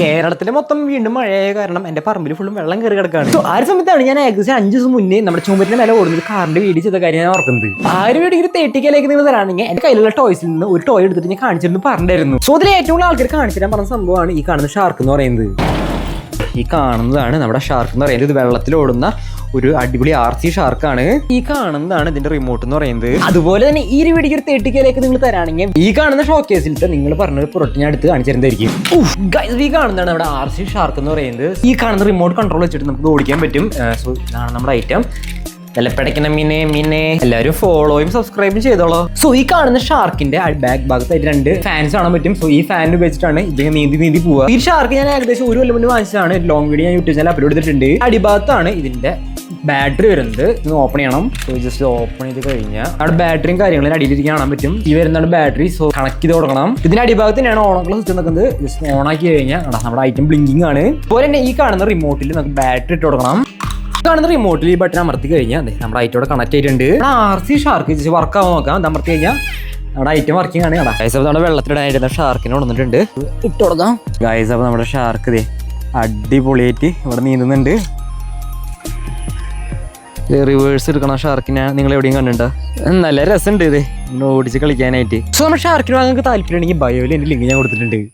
കേരളത്തിലെ മൊത്തം വീണ്ടും മഴയായ കാരണം എന്റെ പറമ്പിൽ ഫുള്ളും വെള്ളം കയറി കിടക്കാണ്. So, ആ ഒരു സമയത്താണ് ഞാൻ ഏകദേശം അഞ്ച് ദിവസം മുന്നേ നമ്മുടെ ചുമരിന്റെ മേലെ ഓടുന്നത് കാറിന്റെ വീട് ചെയ്ത കാര്യം ഞാൻ ഓർക്കുന്നത്. ആ ഒരു വീട് ഒരു തേട്ടിക്കലേക്ക് നിങ്ങൾ തരാണെങ്കിൽ എന്റെ കയ്യിലുള്ള ടോയ്സിൽ നിന്ന് ഒരു ടോയ് എടുത്തിട്ട് ഞാൻ കാണിച്ചിരുന്നു പറഞ്ഞിരുന്നു. സോ അതിൽ ഏറ്റവും കൂടുതൽ ആൾക്കാർ കാണിച്ചിരാൻ പറഞ്ഞ സംഭവമാണ് ഈ കാണുന്ന ഷാർക്ക് എന്ന് പറയുന്നത്. ഈ കാണുന്നതാണ് നമ്മുടെ ഷാർക്ക് എന്ന് പറയുന്നത്. ഇത് വെള്ളത്തിൽ ഓടുന്ന ഒരു അടിപൊളി ആർ സി ഷാർക്കാണ് ഈ കാണുന്നതാണ് ഇതിന്റെ റിമോട്ട് എന്ന് പറയുന്നത്. അതുപോലെ തന്നെ ഈ ഒരു വീഡിയോ ഒരു തേട്ടിക്കലേക്ക് നിങ്ങൾ തരാണെങ്കിൽ ഈ കാണുന്ന ഷോ ഷോക്കേസിലിട്ട് നിങ്ങൾ പറഞ്ഞ പ്രൊഡക്റ്റ് ഞാൻ എടുത്ത് കാണിച്ചു തരുന്നതായിരിക്കും ഈ കാണുന്നതാണ് നമ്മുടെ ആർ സി ഷാർക്ക് എന്ന് പറയുന്നത്. ഈ കാണുന്ന റിമോട്ട് കൺട്രോൾ വെച്ചിട്ട് നമുക്ക് ഓടിക്കാൻ പറ്റും. സോ ഇതാണ് നമ്മുടെ ഐറ്റം വിലപ്പടയ്ക്കുന്ന മീനെ മീനെ. എല്ലാവരും ഫോളോയും സബ്സ്ക്രൈബും ചെയ്തോളൂ. സോ ഈ കാണുന്ന ഷാർക്കിന്റെ ബാക്ക് ഭാഗത്തായിട്ട് രണ്ട് ഫാൻസ് കാണാൻ പറ്റും. സോ ഈ ഫാൻ ഉപയോഗിച്ചിട്ടാണ് ഇദ്ദേഹം നീന്തി നീന്തി പോവുക. ഈ ഷാർക്ക് ഞാൻ ഏകദേശം ഒരു കൊല്ലം മുന്നേ വാങ്ങിച്ചതാണ്. ലോങ് വീഡിയോ ഞാൻ യൂട്യൂബ് ചാനൽ അപ്ലോഡ് ചെയ്തിട്ടുണ്ട്. അടിഭാഗത്താണ് ഇതിന്റെ ബാറ്ററി വരുന്നത്. ഇത് ഓപ്പൺ ചെയ്യണം. സോ ജസ്റ്റ് ഓപ്പൺ ചെയ്ത് കഴിഞ്ഞാൽ അവിടെ ബാറ്ററിയും കാര്യങ്ങളും അടിയിലിരിക്കാൻ കാണാൻ പറ്റും. ഈ വരുന്നതാണ് ബാറ്ററി സോ കണക്ട് ചെയ്ത് കൊടുക്കണം. ഇതിന്റെ അടിഭാഗത്ത് തന്നെയാണ് ഓണക്കുള്ള സ്വിച്ച് നിൽക്കുന്നത്. ജസ്റ്റ് ഓൺ ആക്കി കഴിഞ്ഞാൽ നമ്മുടെ ഐറ്റം ബ്ലിങ്കിങ് ആണ്. അതുപോലെ തന്നെ ഈ കാണുന്ന റിമോട്ടിൽ നമുക്ക് ബാറ്ററി ഇട്ട് കൊടുക്കണം. കാണുന്ന റിമോട്ടിൽ ഈ ബട്ടൺ അമർത്തി കഴിഞ്ഞാൽ ദേ നമ്മുടെ ഐറ്റോടെ കണക്ട് ചെയ്തിട്ടുണ്ട് R C shark just work ആവാൻ നോക്കാം. അത് അമർത്തി കഴിഞ്ഞാൽ നമ്മുടെ ഐറ്റം വർക്കിംഗ് ആണ് കേട്ടോ ഗൈസ് അപ്പോൾ നമ്മുടെ വെള്ളത്തിലിടാനായിട്ട് ഷാർക്കിനെ കൊണ്ടുവന്നിട്ടുണ്ട്. ഇട്ട് കൊടുക്കാം. ഗൈസ് അപ്പോൾ നമ്മുടെ ഷാർക്ക് ഇതേ അടിപൊളിയായിട്ട് ഇവിടെ നീന്തുന്നുണ്ട്. റിവേഴ്സ് എടുക്കണം ഷാർക്കിനെ നിങ്ങൾ എവിടെയും കണ്ടിട്ടുണ്ടോ? നല്ല രസമുണ്ട് ഇത്. ഓടിച്ച് കളിക്കാനായിട്ട്. സോ നമ്മുടെ ഷാർക്കിന് വാങ്ങാൻ താല്പര്യമുണ്ടെങ്കിൽ ബയോയിൽ എന്റെ ലിങ്ക് ഞാൻ കൊടുത്തിട്ടുണ്ട്.